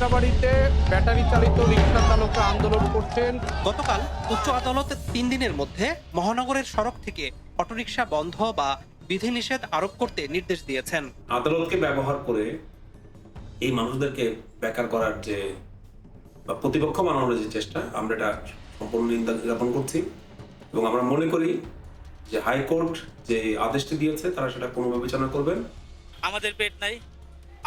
যাত্রাবাড়িতে battery চালিত রিক্সা চালকরা আন্দোলন করছেন। গতকাল উচ্চ আদালত তিন দিনের মধ্যে মহানগরের সড়ক থেকে অটোরিকশা বন্ধ বা বিধিনিষেধ আরোপ করতে নির্দেশ দিয়েছেন। আদালতকে ব্যবহার করে এই মানুষদেরকে বেকার করার যে বা প্রতিপক্ষ বানানোর যে চেষ্টা আমরা এটা সম্পূর্ণ নিন্দা জ্ঞাপন করছি এবং আমরা মনে করি যে হাইকোর্ট যে আদেশটি দিয়েছে তারা সেটা পুনর্বিবেচনা করবেন। আমাদের পেট নাই।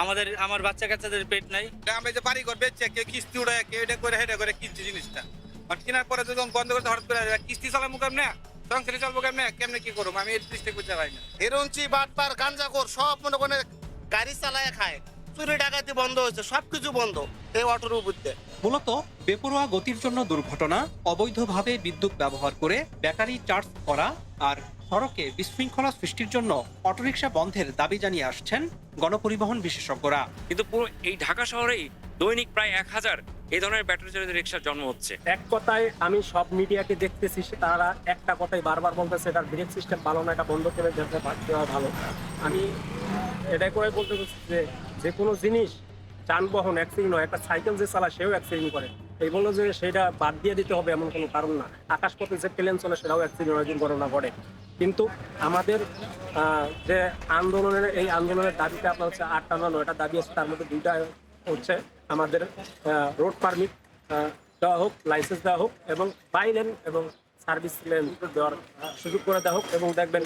আমাদের আমার বাচ্চা কাচ্চাদের পেট নাই। আমি যে বাড়ি ঘর বেচছে কেউ কিস্তি উড়ে কেউ এটা করে হেটা করে কিনছে জিনিসটা। আর কেনার পরে যখন বন্ধ করতে হঠাৎ করে কিস্তি চালাবো কেমনে? সংসারে চলবো কেমনে? কেমনে কি করব? আমি এই দৃষ্টি বুঝতে পারি না। হিরুঞ্চি বাটপার গাঞ্জাখোর সব মনে করে গাড়ি চালায় খায় চুরি ডাকাতি বন্ধ হয়েছে সবকিছু বন্ধ এই অটোর উপরে মূলত বেপরোয়া গতির জন্য দুর্ঘটনা অবৈধভাবে বিদ্যুৎ ব্যবহার করে ব্যাটারি চার্জ করা আর সড়কে বিশৃঙ্খলা সৃষ্টির জন্য অটোরিকশা বন্ধের দাবি জানিয়ে আসছেন গণপরিবহন বিশেষজ্ঞরা। কিন্তু পুরো এই ঢাকা শহরেই দৈনিক প্রায় এক হাজার এই ধরনের ব্যাটারি চালিত রিক্সার জন্ম হচ্ছে। এক কথায় আমি সব মিডিয়াকে দেখতেছি সে তারা একটা কথাই বারবার বলতেছে এটার ব্রেক সিস্টেম ভালো না এটা বন্ধ করে যেতে দেওয়া ভালো। আমি এটাই করে বলতে চাচ্ছি যে যে কোনো জিনিস যানবাহন অ্যাক্সিডেন্ট হয় একটা সাইকেল যে চালায় সেও অ্যাক্সিডেন্ট করে। এই বলল যে সেটা বাদ দিয়ে দিতে হবে এমন কোনো কারণ না। আকাশপথে যে প্লেন চলে সেটাও অ্যাক্সিডেন্ট হয় দুর্ঘটনা ঘটে। কিন্তু আমাদের যে আন্দোলনের, এই আন্দোলনের দাবিটা আপনার হচ্ছে আটটা না নয়টা দাবি আছে, তার মধ্যে দুইটা হচ্ছে আমাদের রোড পারমিট দেওয়া হোক লাইসেন্স দেওয়া হোক এবং বাই লেন এবং সার্ভিস লেন দেওয়ার সুযোগ করে দেওয়া হোক এবং দেখবেন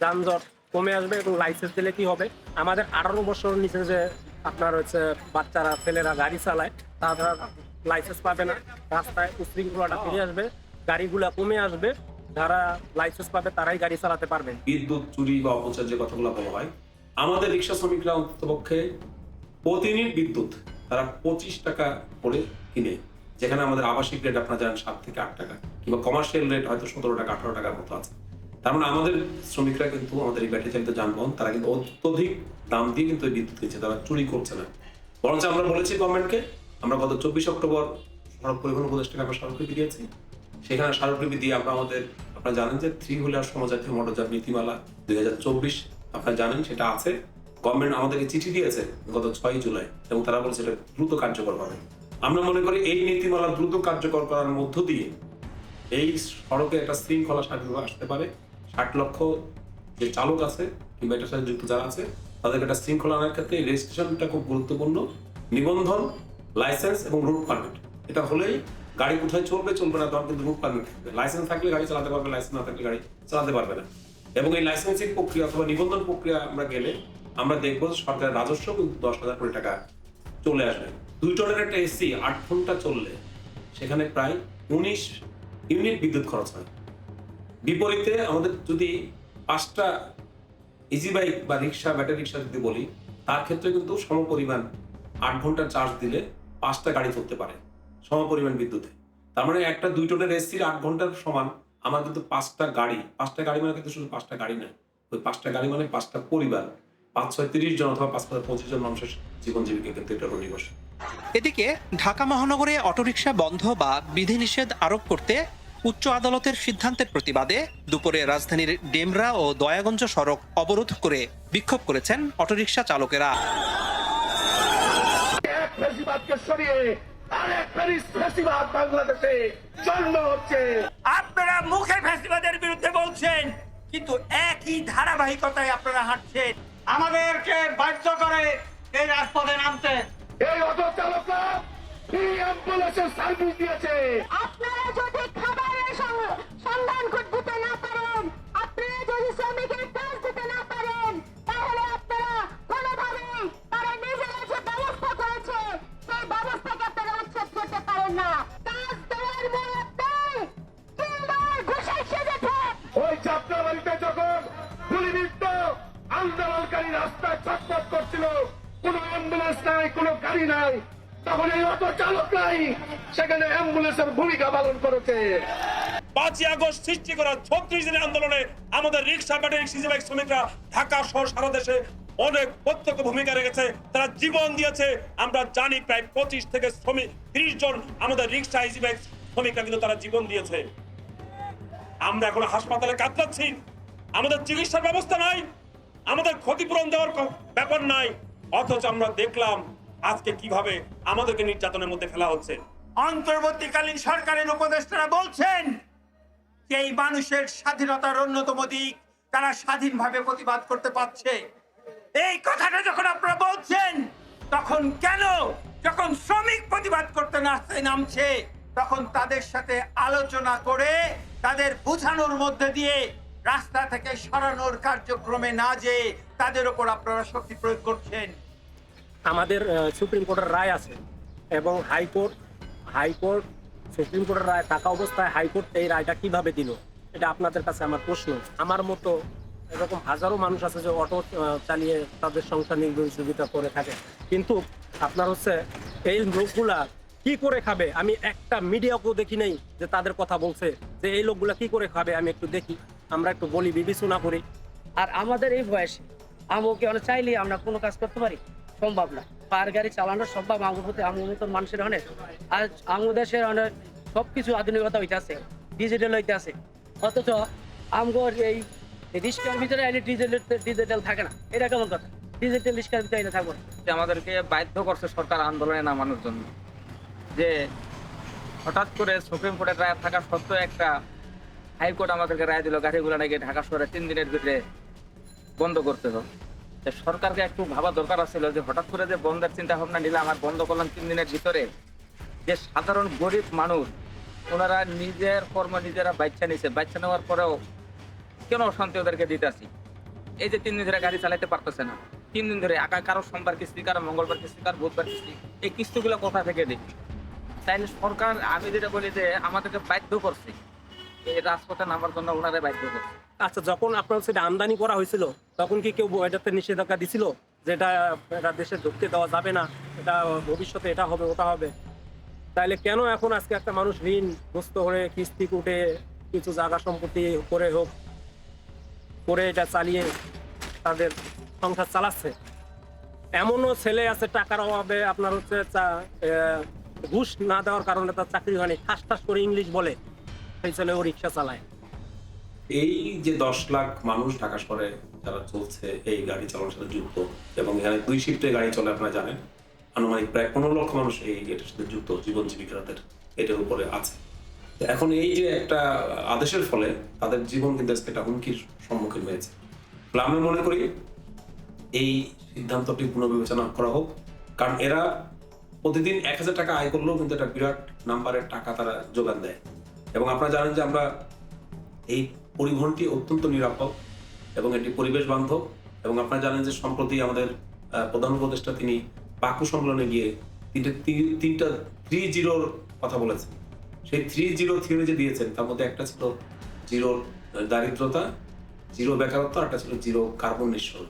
যানজট কমে আসবে এবং লাইসেন্স দিলে কি হবে? আমাদের আঠারো বছর নিচে যে আপনার হচ্ছে বাচ্চারা, ছেলেরা গাড়ি চালায়, তারা লাইসেন্স পাবে না। রাস্তায় উশৃঙ্খলাটা ফিরে আসবে, গাড়িগুলা কমে আসবে, যারা লাইসেন্স পাবে তারাই গাড়ি চালাতে পারবে। বিদ্যুৎ, চুরি বা অপচয় যে কথাগুলো বলা হয়, আমাদের রিক্সা শ্রমিকরা অন্ততপক্ষে প্রতিদিন বিদ্যুৎ তারা পঁচিশ টাকা করে কিনে, যেখানে আমাদের আবাসিক রেট আপনারা জানেন সাত থেকে আট টাকা, কিংবা কমার্শিয়াল রেট হয়তো সতেরো টাকা, আঠারো টাকার মতো আছে। তার মানে আমাদের শ্রমিকরা কিন্তু, আমাদের এই ব্যাটারি চালিত যানবাহন, তারা কিন্তু অত্যধিক দাম দিয়ে কিন্তু বিদ্যুৎ নিচ্ছে তারা চুরি করছে না। বরঞ্চ আমরা বলেছি গভর্নমেন্টকে আমরা গত চব্বিশ অক্টোবর সড়ক পরিবহন উপদেষ্টাকে আমরা স্মারকলিপি দিয়েছি। সেখানে স্মারকলিপি দিয়ে আমরা আমাদের, আপনারা জানেন যে থ্রি হুইলার সমজাতীয় মোটরযান নীতিমালা দুই হাজার চব্বিশ, আপনারা জানেন সেটা আছে। গভর্নমেন্ট আমাদেরকে চিঠি দিয়েছে গত ছয় জুলাই এবং তারা বলছে এটা দ্রুত কার্যকর হবে। আমরা মনে করি এই নীতিমালা দ্রুত কার্যকর করার মধ্য দিয়ে এই সড়কে একটা শৃঙ্খলা স্বাধীনভাবে আসতে পারে। ষাট লক্ষ যে চালক আছে কিংবা এটার সাথে যুক্ত যারা আছে, তাদেরকে একটা শৃঙ্খলা আনার ক্ষেত্রে রেজিস্ট্রেশনটা খুব গুরুত্বপূর্ণ। নিবন্ধন লাইসেন্স এবং রুট পারমিট এটা হলেই গাড়ি কোথায় চলবে চলবে না, তখন কিন্তু রুট পারমিট থাকবে। লাইসেন্স থাকলে গাড়ি চালাতে পারবে লাইসেন্স না থাকলে গাড়ি চালাতে পারবে না। এবং এই লাইসেন্সিং প্রক্রিয়া অথবা নিবন্ধন প্রক্রিয়া আমরা গেলে আমরা দেখব সরকারের রাজস্ব কিন্তু দশ হাজার কোটি টাকা চলে আসবে। দুই টনের একটা এসি আট ঘণ্টা চললে সেখানে প্রায় উনিশ ইউনিট বিদ্যুৎ খরচ হয়। বিপরীতে আমাদের যদি পাঁচটা ইজি বাইক বা রিক্সা ব্যাটারি রিক্সা যদি বলি, তার ক্ষেত্রে কিন্তু সমপরিমাণ আট ঘণ্টা চার্জ দিলে পাঁচটা গাড়ি চলতে পারে সমপরিমাণ বিদ্যুতে। তার মানে একটা দুই টনের এসির আট ঘণ্টার সমান আমার কিন্তু পাঁচটা গাড়ি পাঁচটা গাড়ি মানে কিন্তু শুধু পাঁচটা গাড়ি নয় ওই পাঁচটা গাড়ি মানে পাঁচটা পরিবার, পাঁচ ছয় তিরিশ জন অথবা পাঁচ পাঁচ পঁচিশ জন মানুষের জীবন জীবিকা কিন্তু এটা নির্ভরশীল এদিকে ঢাকা মহানগরে অটোরিকশা বন্ধ বা বিধিনিষেধ আরোপ করতে উচ্চ আদালতের সিদ্ধান্তের প্রতিবাদে দুপুরে রাজধানীর ডেমরা ও দয়াগঞ্জ সড়ক অবরোধ করে বিক্ষোভ করেছেন অটোরিকশা চালকেরা। এক সরিয়ে আরেক প্যারিস ফেসিবাদ বাংলাদেশে জন্ম হচ্ছে। আপনারা মুখে ফ্যাসিবাদের বিরুদ্ধে বলছেন কিন্তু একই ধারাবাহিকতায় আপনারা হাঁটছেন। আমাদেরকে বাধ্য করে এই রাজপথে নামতে। এই অটো চালকরা ফ্রি অ্যাম্বুলেন্সের সার্ভিস দিয়েছে। আপনারা যদি খাবারের সন্ধান কর- দিতে না পারেন আপনারা যদি শ্রমিকের কাজ পারেন না কাজ দেওয়ার ওই যাত্রাবাড়িতে যখন গুলিবিদ্ধ আন্দোলনকারী রাস্তায় ছটফট করছিল। কোনো অ্যাম্বুলেন্স নাই কোনো গাড়ি নাই। তখন এই অটো চালকরাই সেখানে অ্যাম্বুলেন্সের ভূমিকা পালন করেছে। পাঁচই আগস্ট সৃষ্টি করা ছত্রিশ দিনের আন্দোলনে আমাদের রিক্সা ব্যাটারি সিজি বাইক শ্রমিকরা ঢাকা সহ সারা দেশে অনেক প্রত্যক্ষ ভূমিকা রেখেছে, তারা জীবন দিয়েছে। আমরা জানি প্রায় পঁচিশ থেকে শ্রমিক ত্রিশ জন আমাদের রিক্সা বাইক শ্রমিকরা কিন্তু তারা জীবন দিয়েছে। আমরা এখন হাসপাতালে কাতরাচ্ছি। আমাদের চিকিৎসার ব্যবস্থা নাই। আমাদের ক্ষতিপূরণ দেওয়ার ব্যাপার নাই। অথচ আমরা দেখলাম আজকে কীভাবে আমাদেরকে নির্যাতনের মধ্যে ফেলা হচ্ছে। অন্তর্বর্তীকালীন সরকারের উপদেষ্টারা বলছেন যে এই মানুষের স্বাধীনতার অন্যতম দিক, তারা স্বাধীনভাবে প্রতিবাদ করতে পারছে। এই কথাটা যখন আপনারা বলছেন, তখন কেন যখন শ্রমিক প্রতিবাদ করতে রাস্তায় নামছে, তখন তাদের সাথে আলোচনা করে তাদের বোঝানোর মধ্যে দিয়ে রাস্তা থেকে সরানোর কার্যক্রমে না যে তাদের ওপর আপনারা শক্তি প্রয়োগ করছেন। আমাদের সুপ্রিম কোর্টের রায় আছে এবং হাইকোর্ট হাইকোর্ট সুপ্রিম কোর্টের রায় থাকা অবস্থায় হাইকোর্ট এই রায়টা কীভাবে দিল, এটা আপনাদের কাছে আমার প্রশ্ন। আমার মতো এরকম হাজারো মানুষ আছে যে অটো চালিয়ে তাদের সংসার নির্ভরযোগিতা করে থাকে। কিন্তু আপনার হচ্ছে এই লোকগুলা কি করে খাবে? আমি একটা মিডিয়াকেও দেখি নাই যে তাদের কথা বলছে যে এই লোকগুলা কি করে খাবে? আমি একটু দেখি, আমরা একটু বলি, বিবেচনা করি। আর আমাদের এই বয়সে আমকে অনেক চাইলে আমরা কোনো কাজ করতে পারি? সম্ভব না। পার গাড়ি চালানো সম্ভব, আমার প্রতি আমার মতন মানুষের অনেক। আর আমার দেশের অনেক সবকিছু আধুনিকতা হইতে আছে ডিজিটাল হইতে আছে অথচ আমগর এই রিস্কার ভিতরে এলে ডিজিটাল ডিজিটাল থাকে না। এটা কেমন কথা? ডিজিটাল রিস্কার ভিতরে এনে থাকব না। আমাদেরকে বাধ্য করছে সরকার আন্দোলনে নামানোর জন্য। যে হঠাৎ করে সুপ্রিম কোর্টের রায় থাকা সত্ত্বেও একটা হাইকোর্ট আমাদেরকে রায় দিল, গাড়িগুলো নাকি ঢাকা শহরে তিন দিনের ভিতরে বন্ধ করতে হবে। সরকারকে একটু ভাবা দরকার আছিল যে হঠাৎ করে যে বন্ধের চিন্তা ভাবনা নিলাম আর বন্ধ করলাম তিন দিনের ভিতরে। যে সাধারণ গরিব মানুষ, ওনারা নিজের কর্ম নিজেরা বাচ্চা নিছে। বাচ্চা নেওয়ার পরেও কেন অশান্তি ওদেরকে দিতেছি? এই যে তিন দিন ধরে গাড়ি চালাতে পারতেছে না। তিন দিন ধরে একা কারও সোমবার কিস্তি কারও মঙ্গলবার কিস্তি কারও বুধবার কিস্তি এই কিস্তিগুলো কোথা থেকে দিই? তাইলে সরকার, আমি যেটা বলি যে আমাদেরকে বাধ্য করছে। এই রাজপথে নামার জন্য ওনারা বাধ্য করছে। আচ্ছা যখন আপনার সেটা আমদানি করা হয়েছিল, তখন কি কেউ এটাতে নিষেধাজ্ঞা দিছিল? যে এটা দেশে ঢুকতে দেওয়া যাবে না, এটা ভবিষ্যতে এটা হবে, ওটা হবে। তাইলে কেন এখন আজকে একটা মানুষ ঋণ গ্রস্ত হয়ে কিস্তি কুটে কিছু জায়গা সম্পত্তি করে হোক করে এটা চালিয়ে তাদের সংসার চালাচ্ছে। এমনও ছেলে আছে, টাকার অভাবে আপনার হচ্ছে ঘুষ না দেওয়ার কারণে তার চাকরি হয়নি। ঠাস ঠাস করে ইংলিশ বলে, সেই ছেলেও রিক্সা চালায়। এই যে দশ লাখ মানুষ ঢাকা শহরে যারা চলছে, এই গাড়ি চালানোর সাথে যুক্ত এবং এখানে দুই শিফটে গাড়ি চলে, আপনারা জানেন। আনুমানিক প্রায় পনেরো লক্ষ মানুষ এই এটার সাথে যুক্ত, জীবন জীবিকাদের এটার উপরে আছে। এখন এই যে একটা আদেশের ফলে তাদের জীবন কিন্তু আজকে একটা হুমকির সম্মুখীন হয়েছে। আমি মনে করি এই সিদ্ধান্তটি পুনর্বিবেচনা করা হোক। কারণ এরা প্রতিদিন এক হাজার টাকা আয় করলেও কিন্তু একটা বিরাট নাম্বারের টাকা তারা যোগান দেয়। এবং আপনারা জানেন যে আমরা এই পরিবহনটি অত্যন্ত নিরাপদ এবং এটি পরিবেশ বান্ধব। এবং আপনারা জানেন যে সম্প্রতি আমাদের প্রধান উপদেষ্টা তিনি বাকু সম্মেলনে গিয়ে তিনটে, তিনটা থ্রি জিরোর কথা বলেছেন। সেই থ্রি জিরো থিওরি যে দিয়েছেন, তার মধ্যে একটা ছিল জিরো দারিদ্রতা জিরো বেকারত্ব একটা ছিল জিরো কার্বন নিঃসরণ।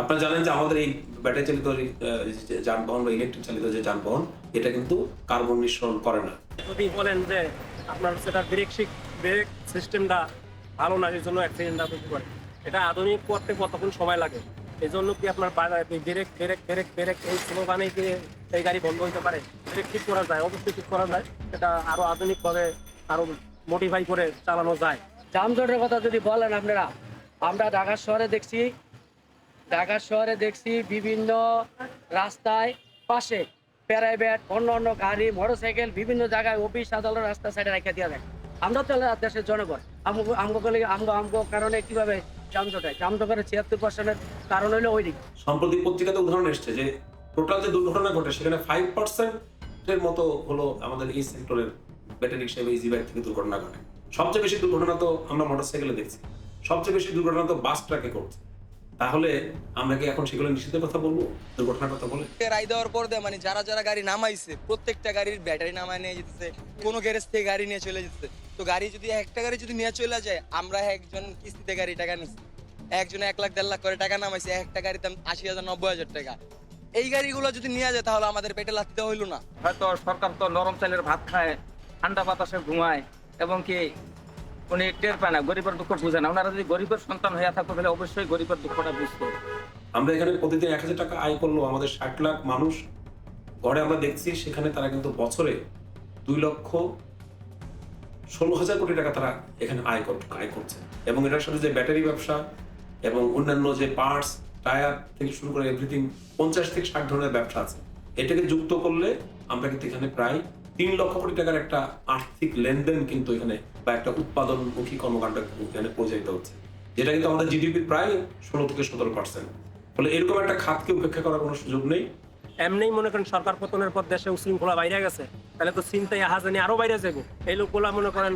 আপনারা জানেন যে আমাদের এই ব্যাটারি চালিত যানবাহন বা ইলেকট্রিক চালিত যে যানবাহন, এটা কিন্তু কার্বন নিঃসরণ করে না। যদি বলেন যে আপনার সেটা ব্রেক ব্রেক সিস্টেমটা ভালো না এই জন্য অ্যাক্সিডেন্টটা করে এটা আধুনিক করতে কতক্ষণ সময় লাগে? এই জন্য কি আপনার ব্রেক ব্রেক ব্রেক ব্রেক এই স্লোগানে কি এই গাড়ি বন্ধ হতে পারে? ব্রেক ঠিক করা যায়, অবশ্যই ঠিক করা যায়। এটা আরও আধুনিকভাবে আরও মডিফাই করে চালানো যায়। যানজটের কথা যদি বলেন আপনারা, আমরা ঢাকা শহরে দেখছি ঢাকা শহরে দেখছি বিভিন্ন রাস্তায় পাশে প্রাইভেট অন্য অন্য গাড়ি মোটরসাইকেল বিভিন্ন জায়গায় অফিস আদালত রাস্তা সাইডে রেখে দেওয়া যায়। আমরা তো দেশের জনগণ। আমগো আমগো আমগো আমগো কারণে কীভাবে যানজট যানজটের ছিয়াত্তর পার্সেন্টের কারণ হলো ওই দিক। সম্প্রতি পত্রিকাতে উদাহরণ এসছে যে টোটাল যে দুর্ঘটনা ঘটে সেখানে ফাইভ পার্সেন্টের মতো হলো আমাদের এই সেক্টরের ব্যাটারি রিক্সা এবং ইজি বাইক থেকে দুর্ঘটনা ঘটে। সবচেয়ে বেশি দুর্ঘটনা তো আমরা মোটরসাইকেলে দেখছি। সবচেয়ে বেশি দুর্ঘটনা তো বাস ট্রাকে করছে তাহলে আমরা কি এখন সেগুলো নিষিদ্ধের কথা বলব? দুর্ঘটনার কথা বলে। রায় দেওয়ার পর দিয়ে মানে যারা যারা গাড়ি নামাইছে প্রত্যেকটা গাড়ির ব্যাটারি নামায় নিয়ে যেতেছে কোনো গ্যারেজ থেকে গাড়ি নিয়ে চলে যেতেছে। তো গাড়ি যদি একটা গাড়ি যদি নিয়ে চলে যায় আমরা একজন কিস্তিতে গাড়ি টাকা নিচ্ছি একজনে এক লাখ দেড় লাখ করে টাকা নামাইছে একটা গাড়ির দাম আশি হাজার নব্বই হাজার টাকা। এই গাড়িগুলো যদি নিয়ে যায় তাহলে আমাদের পেটে লাথিতে হইল না। হয়তো সরকার তো নরম চালের ভাত খায় ঠান্ডা বাতাসে ঘুমায় এবং কি উনি টের পায় না গরিবের দুঃখ বুঝে না। ওনারা যদি গরিবের সন্তান হয়ে থাকতো তাহলে অবশ্যই গরিবের দুঃখটা বুঝতো। আমরা এখানে প্রতিদিন এক হাজার টাকা আয় করল আমাদের ষাট লাখ মানুষ। গড়ে আমরা দেখছি সেখানে তারা কিন্তু বছরে দুই লক্ষ ষোলো হাজার কোটি টাকা তারা এখানে আয় আয় করছে। এবং এটার সাথে যে ব্যাটারি ব্যবসা এবং অন্যান্য যে পার্টস টায়ার থেকে শুরু করে এভরিথিং পঞ্চাশ থেকে ষাট ধরনের ব্যবসা আছে। এটাকে যুক্ত করলে আমরা কিন্তু এখানে প্রায় তিন লক্ষ কোটি টাকার একটা আর্থিক লেনদেন কিন্তু এখানে বা একটা উৎপাদনমুখী কর্মকাণ্ড এখানে পরিচালিত হচ্ছে। যেটা কিন্তু আমাদের জিডিপি প্রায় ষোলো থেকে সতেরো পার্সেন্ট ফলে এরকম একটা খাতকে উপেক্ষা করার কোনো সুযোগ নেই। এমনিই মনে করেন সরকার পতনের পর দেশে উশৃঙ্খলা বাইরে গেছে, তাহলে তো চিন্তায় হাজানি আরও বাইরে যাব এই লোকগুলা মনে করেন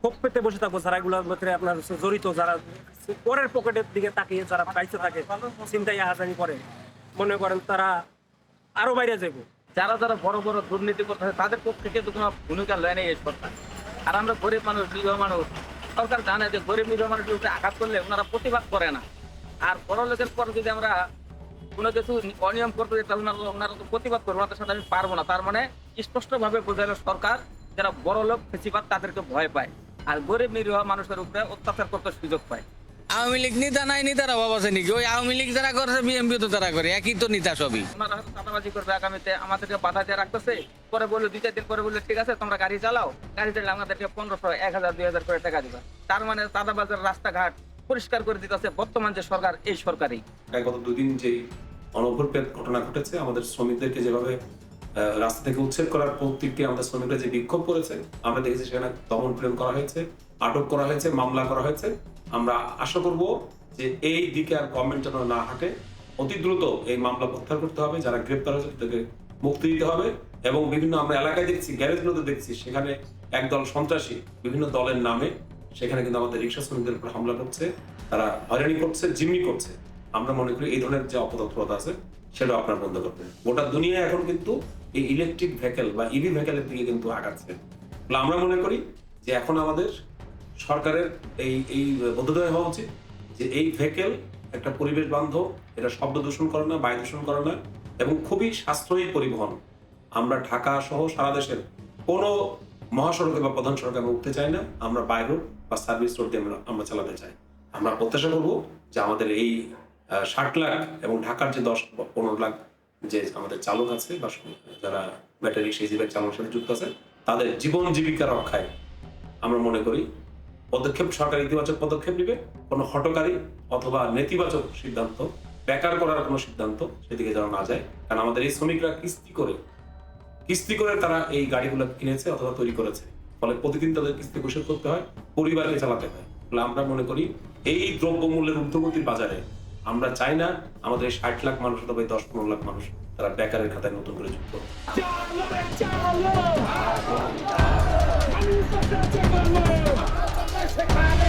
ক্ষোভ পেতে বসে থাকব, যারা এগুলোর ভিতরে আপনার জড়িত, যারা পরের পকেটের দিকে তাকিয়ে যারা পাইছে থাকে চিন্তায় হাজানি করে মনে করেন তারা আরও বাইরে যাব যারা যারা বড় বড় দুর্নীতি করতেছে, তাদের পক্ষে কিন্তু কোনো ভূমিকা লয় নেই এই সরকার। আর আমরা গরিব মানুষ, নিরীহ মানুষ, সরকার জানে যে গরিব নিরীহ মানুষের উপরে আঘাত করলে ওনারা প্রতিবাদ করে না। আর বড় লোকের পর যদি আমরা কোনো কিছু অনিয়ম করতে তাহলে ওনারা তো প্রতিবাদ করব ওনাদের সাথে আমি পারব না। তার মানে স্পষ্টভাবে বোঝালো সরকার যারা বড় লোক ফেসিবাদ তাদেরকে ভয় পায় আর গরিব নিরীহ মানুষের উপরে অত্যাচার করতে সুযোগ পায়। আওয়ামী লীগ নেতা নাই নেতারা বাবা আছে নাকি? ওই আওয়ামী লীগ যারা করে বিএমপি তো তারা করে একই তো নেতা সবই। ওনারা হয়তো চাঁদাবাজি করবে আগামীতে আমাদেরকে বাধা দিয়ে রাখতেছে। পরে বলল দুই চার দিন পরে বলল ঠিক আছে তোমরা গাড়ি চালাও। গাড়ি চালালে আমাদেরকে পনেরোশো এক হাজার দুই হাজার করে টাকা দিবা। তার মানে চাঁদাবাজার রাস্তাঘাট পরিষ্কার করে দিতেছে বর্তমান যে সরকার, এই সরকারই। গত দুদিন যেই অনভরপেদ ঘটনা ঘটেছে, আমাদের শ্রমিকদেরকে যেভাবে রাস্তা থেকে উচ্ছেদ করার প্রত্যেকটি আমাদের শ্রমিকরা যে বিক্ষোভ করেছে, আমরা দেখেছি সেখানে দমন প্রেরণ করা হয়েছে, আটক করা হয়েছে, মামলা করা হয়েছে। আমরা আশা করব যে এই দিকে আর গভর্নমেন্ট যেন না হাঁটে, অতি দ্রুত এই মামলা প্রত্যাহার করতে হবে, যারা গ্রেপ্তার হয়েছে তাদেরকে মুক্তি দিতে হবে এবং বিভিন্ন আমরা এলাকায় দেখছি, গ্যারেজগুলোতে দেখছি, সেখানে একদল সন্ত্রাসী বিভিন্ন দলের নামে সেখানে কিন্তু আমাদের রিক্সা শ্রমিকদের উপর হামলা করছে, তারা হয়রানি করছে, জিম্মি করছে। আমরা মনে করি এই ধরনের যে অপতৎপরতা আছে, সেটা আপনার বন্ধ করবেন। গোটা দুনিয়া এখন কিন্তু এই ইলেকট্রিক ভেহিকেল বা ইভি ভেহিকেলের দিকে কিন্তু আগাচ্ছে। আমরা মনে করি যে এখন আমাদের সরকারের এই এই বোধোদয় হওয়া উচিত যে এই ভেহিকেল একটা পরিবেশ বান্ধব, এটা শব্দ দূষণ করে না, বায়ু দূষণ করে না, এবং খুবই সাশ্রয়ী পরিবহন। আমরা ঢাকা সহ সারা দেশের কোনো মহাসড়কে বা প্রধান সড়কে আমরা উঠতে চাই না, আমরা বাই রোড বা সার্ভিস রোড দিয়ে আমরা- চালাতে চাই। আমরা প্রত্যাশা করব যে আমাদের এই ষাট লাখ এবং ঢাকার যে দশ, পনেরো লাখ যে আমাদের চালক আছে বা যারা ব্যাটারি সেই জীবের চালকের সাথে যুক্ত আছে, তাদের জীবন জীবিকা রক্ষায় আমরা মনে করি, পদক্ষেপ সরকার ইতিবাচক পদক্ষেপ নেবে, কোনো হটকারী অথবা নেতিবাচক সিদ্ধান্ত, বেকার করার কোনো সিদ্ধান্ত সেদিকে যেন না যায়। কারণ আমাদের এই শ্রমিকরা কিস্তি করে কিস্তি করে তারা এই গাড়িগুলো কিনেছে অথবা তৈরি করেছে। ফলে প্রতিদিন তাদের কিস্তি পরিশোধ করতে হয় পরিবারকে চালাতে হয় ফলে আমরা মনে করি এই দ্রব্যমূল্যের ঊর্ধ্বগতির বাজারে আমরা চাই না আমাদের ষাট লাখ মানুষ অথবা দশ পনেরো লাখ মানুষ তারা বেকারের খাতায় নতুন করে যুক্ত সেখানে